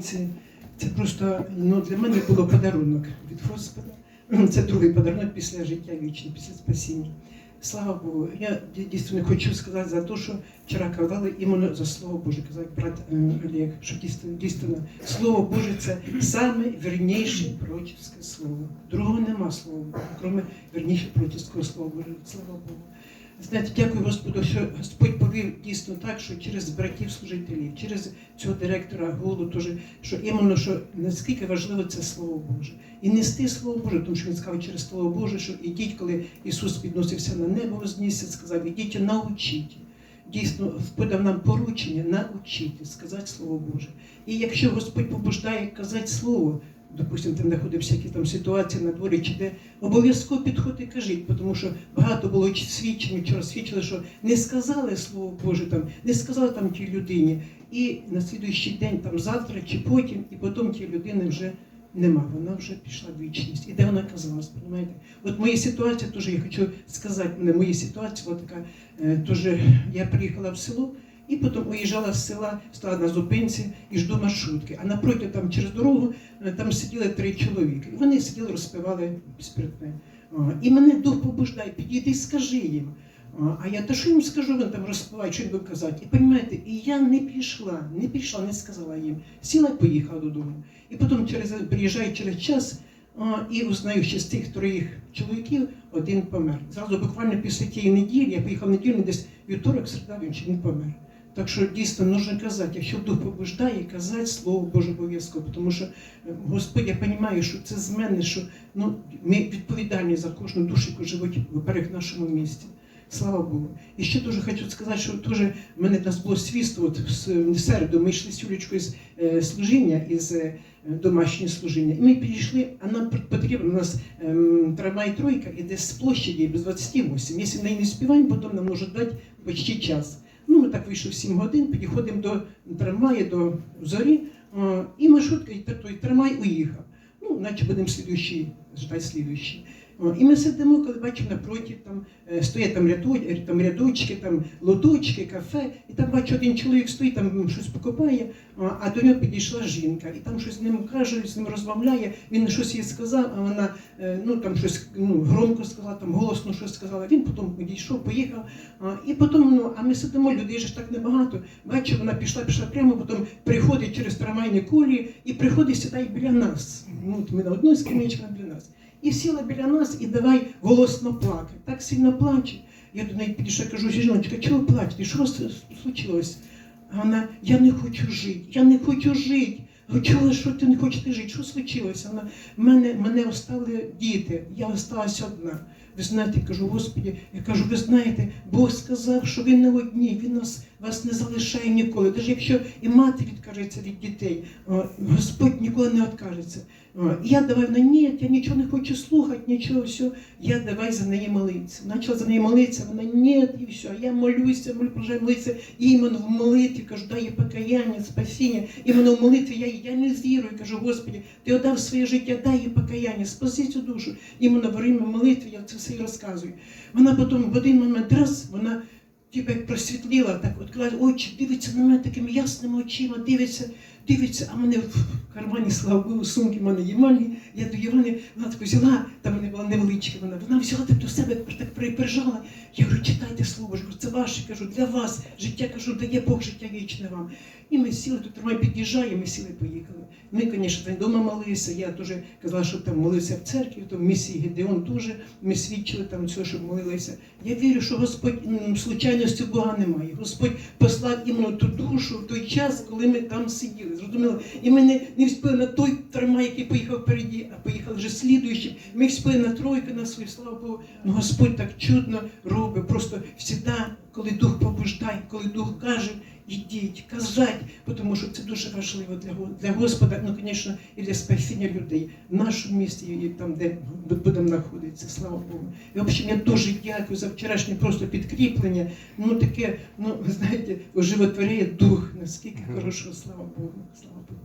Це, просто ну, для мене було подарунок від Господа. Це другий подарунок після життя вічне, після спасіння. Слава Богу. Я ді- дійсно хочу сказати за те, що вчора казали іменно за Слово Боже, казав брат е, Олег, що дійсно, дійсно Слово Боже це саме вірніше пророчеське слово. Другого нема слова, Бога, крім вірніше пророчеського слова Боже. Слава Богу. Знаєте, дякую Господу, що Господь повів дійсно так, що через братів служителів, через цього директора Голу, теж, що іменно що наскільки важливо це Слово Боже. І нести Слово Боже, тому що він сказав через Слово Боже, що ідіть, коли Ісус підносився на небо, вознісся, сказав, ідіть научіть. Дійсно, Господь дав нам поручення научити, сказати Слово Боже. І якщо Господь побуждає казати Слово, допустимо, ти знаходився які там ситуації на дворі, чи де обов'язково підходь і кажіть, тому що багато було свідчень, вчора свідчили, що не сказали Слово Боже, там, не сказали там тій людині. І на слідуючий день, там завтра чи потім, і потім тієї людини вже нема. Вона вже пішла в вічність. І де вона казалась, розумієте? От моя ситуація теж я хочу сказати, мене моя ситуація, от така, е, теж я приїхала в село. І потім уїжджала з села, стала на зупинці і жду маршрутки. А напроти там через дорогу е, там сиділи три чоловіки. І вони сиділи, розпивали спиртне. І мене дух побуждає, підійди скажи їм. А я, та що їм скажу, вони там розпивають, що їм буду казати. І розумієте, і я не пішла, не пішла, не сказала їм. Сіла і поїхала додому. І потім через, приїжджаю через час і узнаю, що з тих троїх чоловіків один помер. Зразу буквально після тієї неділі, я поїхав неділю, десь вівторок, середа, він ще він помер. Так що дійсно нужно казати, якщо дух побуждає, казати слово Боже обов'язково, тому що е, Господь, я розумію, що це з мене, що ну ми відповідальні за кожну душу, яку живуть в нашому місті. Слава Богу. І ще дуже хочу сказати, що теж мене нас було свідство, от в середу ми йшли з Юлічкою з е, служіння, із е, домашнього служіння. І ми підійшли, а нам пот- потрібно, у нас ем, трамвай тройка іде з площаді без 28. Якщо ми не співаємо, потім нам можуть дати почти час. Ну, ми так вийшли в 7 годин, підходимо до трамваю, до зорі, і маршрутка, і той трамвай уїхав. Ну, наче будемо слідуючий, ждати слідуючий. І ми сидимо, коли бачимо напроти, там е, стоять там, ряду, е, там рядочки, там лоточки, кафе, і там бачу, один чоловік стоїть, там щось покупає, а, до нього підійшла жінка, і там щось з ним каже, з ним розмовляє, він щось їй сказав, а вона е, ну, там щось ну, громко сказала, там голосно щось сказала. Він потім підійшов, поїхав. І потім, ну, а ми сидимо, людей ж так небагато. Бачу, вона пішла, пішла прямо, потім приходить через трамвайні колії і приходить, сідає біля нас. Ну, ми на одній скам'ячці біля нас. І сіла біля нас і давай голосно плакати. Так сильно плаче. Я до неї підійшла, кажу, жіночка, чого плачете? Що случилось? Вона, я не хочу жити, я не хочу жити. Чого що ти не хочете жити? Що случилося? Вона, мене, мене остали діти, я осталась одна. Ви знаєте, я кажу, Господі, я кажу, ви знаєте, Бог сказав, що ви не одні, Він нас, вас не залишає ніколи. Навіть якщо і мати відкажеться від дітей, Господь ніколи не відкажеться. І я давай на ні, я нічого не хочу слухати, нічого, все. Я давай за неї молитися. Почала за неї молитися, вона ні, і все. Я молюся, молю, продовжую молитися. Іменно в молитві кажу, дай їй покаяння, спасіння. Іменно в молитві я, я не вірую, кажу, Господи, ти отдав своє життя, дай їй покаяння, спаси цю душу. Іменно во время молитви я це все і розказую. Вона потім в один момент раз, вона типу як просвітліла, так коли очі дивиться на мене такими ясними очима, дивиться, дивиться, а мене в кармані, слава Богу, сумки в мене Євангелії. Я до Євангелії, вона так взяла, там мене була невеличка, вона, вона взяла так до себе, так при- прижала. Я говорю, читайте слово, кажу, це ваше, кажу, для вас. Життя, кажу, дає Бог життя вічне вам. І ми сіли, тут трамвай під'їжджає, ми сіли, поїхали. Ми, звісно, вдома молилися. Я теж казала, що там молився в церкві, то в місії Гедеон теж ми свідчили там все, щоб молилися. Я вірю, що Господь м, случайності Бога немає. Господь послав іменно ту душу в той час, коли ми там сиділи. Зрозуміло? І ми не, не вспіли на той трамвай, який поїхав впереді, а поїхав вже слідуючий. Ми встигли на тройку, на свою славу Богу. Ну Господь так чудно робить. Просто завжди, коли дух побуждає, коли дух каже. Ідіть, казать, тому що це дуже важливо для, для Господа, ну, звісно, і для спасіння людей в нашому місті, і там, де бу- будемо знаходитися, слава Богу. І, в общем, я дуже дякую за вчорашнє просто підкріплення. Ну, таке, ну, ви знаєте, оживотворяє дух, наскільки хорошо, слава Богу, слава Богу.